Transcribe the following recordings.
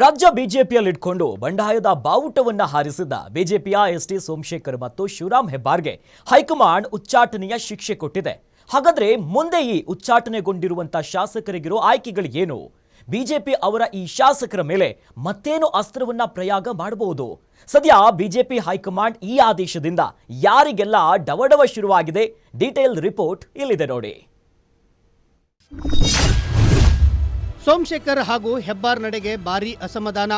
ರಾಜ್ಯ ಬಿಜೆಪಿಯಲ್ಲಿ ಇಟ್ಕೊಂಡು ಬಂಡಾಯದ ಬಾವುಟವನ್ನ ಹಾರಿಸಿದ್ದ ಬಿಜೆಪಿಯ ಎಸ್ ಟಿ ಸೋಮಶೇಖರ್ ಮತ್ತು ಶಿವರಾಮ್ ಹೆಬ್ಬಾರ್ಗೆ ಹೈಕಮಾಂಡ್ ಉಚ್ಚಾಟನೆಯ ಶಿಕ್ಷೆ ಕೊಟ್ಟಿದೆ. ಹಾಗಾದ್ರೆ ಮುಂದೆ ಈ ಉಚ್ಚಾಟನೆಗೊಂಡಿರುವಂತಹ ಶಾಸಕರಿಗಿರೋ ಆಯ್ಕೆಗಳು ಏನು? ಬಿಜೆಪಿ ಅವರ ಈ ಶಾಸಕರ ಮೇಲೆ ಮತ್ತೇನು ಅಸ್ತ್ರವನ್ನ ಪ್ರಯೋಗ ಮಾಡಬಹುದು ಸದ್ಯ ಬಿಜೆಪಿ ಹೈಕಮಾಂಡ್ ಈ ಆದೇಶದಿಂದ ಯಾರಿಗೆಲ್ಲ ಡವಡವ ಶುರುವಾಗಿದೆ? ಡೀಟೇಲ್ ರಿಪೋರ್ಟ್ ಇಲ್ಲಿದೆ ನೋಡಿ. ಸೋಮಶೇಖರ್ ಹಾಗೂ ಹೆಬ್ಬಾರ್ ನಡೆಗೆ ಭಾರೀ ಅಸಮಾಧಾನ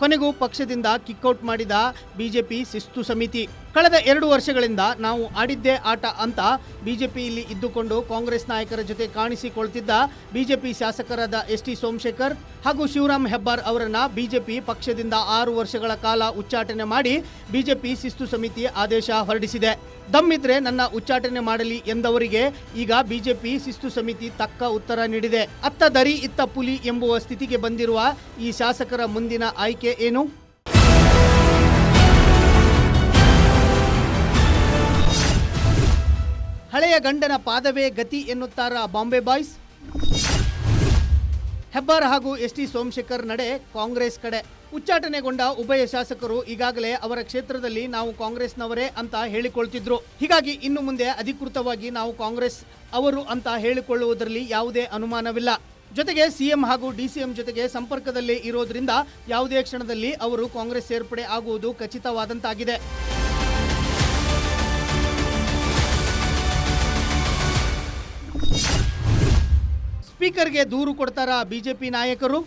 ಕೊನೆಗೂ ಪಕ್ಷದಿಂದ ಕಿಕ್ಔಟ್ ಮಾಡಿದ ಬಿಜೆಪಿ ಶಿಸ್ತು ಸಮಿತಿ. ಕಳೆದ ಎರಡು ವರ್ಷಗಳಿಂದ ನಾವು ಆಡಿದ್ದೇ ಆಟ ಅಂತ ಬಿಜೆಪಿ ಇಲ್ಲಿ ಇದ್ದುಕೊಂಡು ಕಾಂಗ್ರೆಸ್ ನಾಯಕರ ಜೊತೆ ಕಾಣಿಸಿಕೊಳ್ತಿದ್ದ ಬಿಜೆಪಿ ಶಾಸಕರಾದ ಎಸ್ ಟಿ ಸೋಮಶೇಖರ್ ಹಾಗೂ ಶಿವರಾಮ್ ಹೆಬ್ಬಾರ್ ಅವರನ್ನ ಬಿಜೆಪಿ ಪಕ್ಷದಿಂದ ಆರು ವರ್ಷಗಳ ಕಾಲ ಉಚ್ಚಾಟನೆ ಮಾಡಿ ಬಿಜೆಪಿ ಶಿಸ್ತು ಸಮಿತಿ ಆದೇಶ ಹೊರಡಿಸಿದೆ. ದಮ್ಮಿದ್ರೆ ನನ್ನ ಉಚ್ಚಾಟನೆ ಮಾಡಲಿ ಎಂದವರಿಗೆ ಈಗ ಬಿಜೆಪಿ ಶಿಸ್ತು ಸಮಿತಿ ತಕ್ಕ ಉತ್ತರ ನೀಡಿದೆ. ಅತ್ತ ದರಿ ಇತ್ತ ಪುಲಿ ಎಂಬುವ ಸ್ಥಿತಿಗೆ ಬಂದಿರುವ ಈ ಶಾಸಕರ ಮುಂದಿನ ಆಯ್ಕೆ ಏನು? ಹಳೆಯ ಗಂಡನ ಪಾದವೇ ಗತಿ ಎನ್ನುತ್ತಾರ ಬಾಂಬೆ ಬಾಯ್ಸ್. ಹೆಬ್ಬಾರ್ ಹಾಗೂ ಎಸ್ ಟಿ ಸೋಮಶೇಖರ್ ನಡೆ ಕಾಂಗ್ರೆಸ್ ಕಡೆ. ಉಚ್ಚಾಟನೆಗೊಂಡ ಉಭಯ ಶಾಸಕರು ಈಗಾಗಲೇ ಅವರ ಕ್ಷೇತ್ರದಲ್ಲಿ ನಾವು ಕಾಂಗ್ರೆಸ್ನವರೇ ಅಂತ ಹೇಳಿಕೊಳ್ತಿದ್ರು. ಹೀಗಾಗಿ ಇನ್ನು ಮುಂದೆ ಅಧಿಕೃತವಾಗಿ ನಾವು ಕಾಂಗ್ರೆಸ್ ಅವರು ಅಂತ ಹೇಳಿಕೊಳ್ಳುವುದರಲ್ಲಿ ಯಾವುದೇ ಅನುಮಾನವಿಲ್ಲ. ಜೊತೆಗೆ ಸಿಎಂ ಹಾಗೂ ಡಿಸಿಎಂ ಜೊತೆಗೆ ಸಂಪರ್ಕದಲ್ಲಿ ಇರೋದ್ರಿಂದ ಯಾವುದೇ ಕ್ಷಣದಲ್ಲಿ ಅವರು ಕಾಂಗ್ರೆಸ್ ಸೇರ್ಪಡೆ ಆಗುವುದು ಖಚಿತವಾದಂತಾಗಿದೆ. ಸ್ಪೀಕರ್ಗೆ ದೂರು ಕೊಡ್ತಾರ ಬಿಜೆಪಿ ನಾಯಕರು?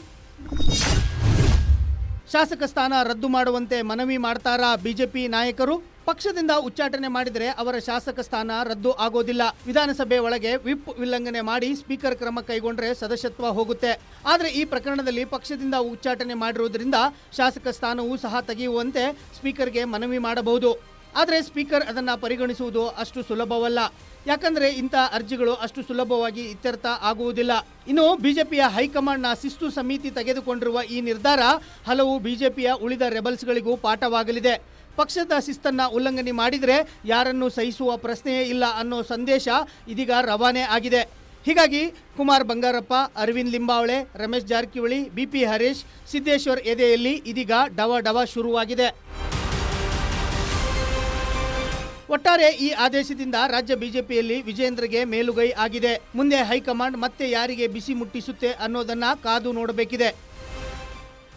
ಶಾಸಕ ಸ್ಥಾನ ರದ್ದು ಮಾಡುವಂತೆ ಮನವಿ ಮಾಡ್ತಾರಾ ಬಿಜೆಪಿ ನಾಯಕರು? ಪಕ್ಷದಿಂದ ಉಚ್ಚಾಟನೆ ಮಾಡಿದರೆ ಅವರ ಶಾಸಕ ಸ್ಥಾನ ರದ್ದು ಆಗೋದಿಲ್ಲ. ವಿಧಾನಸಭೆ ಒಳಗೆ ವಿಪ್ ಉಲ್ಲಂಘನೆ ಮಾಡಿ ಸ್ಪೀಕರ್ ಕ್ರಮ ಕೈಗೊಂಡ್ರೆ ಸದಸ್ಯತ್ವ ಹೋಗುತ್ತೆ. ಆದರೆ ಈ ಪ್ರಕರಣದಲ್ಲಿ ಪಕ್ಷದಿಂದ ಉಚ್ಚಾಟನೆ ಮಾಡಿರುವುದರಿಂದ ಶಾಸಕ ಸ್ಥಾನವೂ ಸಹ ತೆಗೆಯುವಂತೆ ಸ್ಪೀಕರ್ಗೆ ಮನವಿ ಮಾಡಬಹುದು. ಆದರೆ ಸ್ಪೀಕರ್ ಅದನ್ನ ಪರಿಗಣಿಸುವುದು ಅಷ್ಟು ಸುಲಭವಲ್ಲ. ಯಾಕಂದ್ರೆ ಇಂಥ ಅರ್ಜಿಗಳು ಅಷ್ಟು ಸುಲಭವಾಗಿ ಇತ್ಯರ್ಥ ಆಗುವುದಿಲ್ಲ. ಇನ್ನು ಬಿಜೆಪಿಯ ಹೈಕಮಾಂಡ್ನ ಶಿಸ್ತು ಸಮಿತಿ ತೆಗೆದುಕೊಂಡಿರುವ ಈ ನಿರ್ಧಾರ ಹಲವು ಬಿಜೆಪಿಯ ಉಳಿದ ರೆಬಲ್ಸ್ಗಳಿಗೂ ಪಾಠವಾಗಲಿದೆ. ಪಕ್ಷದ ಶಿಸ್ತನ್ನ ಉಲ್ಲಂಘನೆ ಮಾಡಿದರೆ ಯಾರನ್ನು ಸಹಿಸುವ ಪ್ರಶ್ನೆಯೇ ಇಲ್ಲ ಅನ್ನೋ ಸಂದೇಶ ಇದೀಗ ರವಾನೆ ಆಗಿದೆ. ಹೀಗಾಗಿ ಕುಮಾರ್ ಬಂಗಾರಪ್ಪ, ಅರವಿಂದ್ ಲಿಂಬಾವಳೆ, ರಮೇಶ್ ಜಾರಕಿಹೊಳಿ ಬಿ ಪಿ ಹರೀಶ್, ಸಿದ್ದೇಶ್ವರ್ ಎದೆಯಲ್ಲಿ ಇದೀಗ ಡವ ಡವ ಶುರುವಾಗಿದೆ. ಒಟ್ಟಾರೆ ಈ ಆದೇಶದಿಂದ ರಾಜ್ಯ ಬಿಜೆಪಿಯಲ್ಲಿ ವಿಜೇಂದ್ರಗೆ ಮೇಲುಗೈ ಆಗಿದೆ. ಮುಂದೆ ಹೈಕಮಾಂಡ್ ಮತ್ತೆ ಯಾರಿಗೆ ಬಿಸಿ ಮುಟ್ಟಿಸುತ್ತೆ ಅನ್ನೋದನ್ನ ಕಾದು ನೋಡಬೇಕಿದೆ.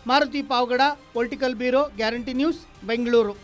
Maruti Pavagada political bureau guarantee news Bengaluru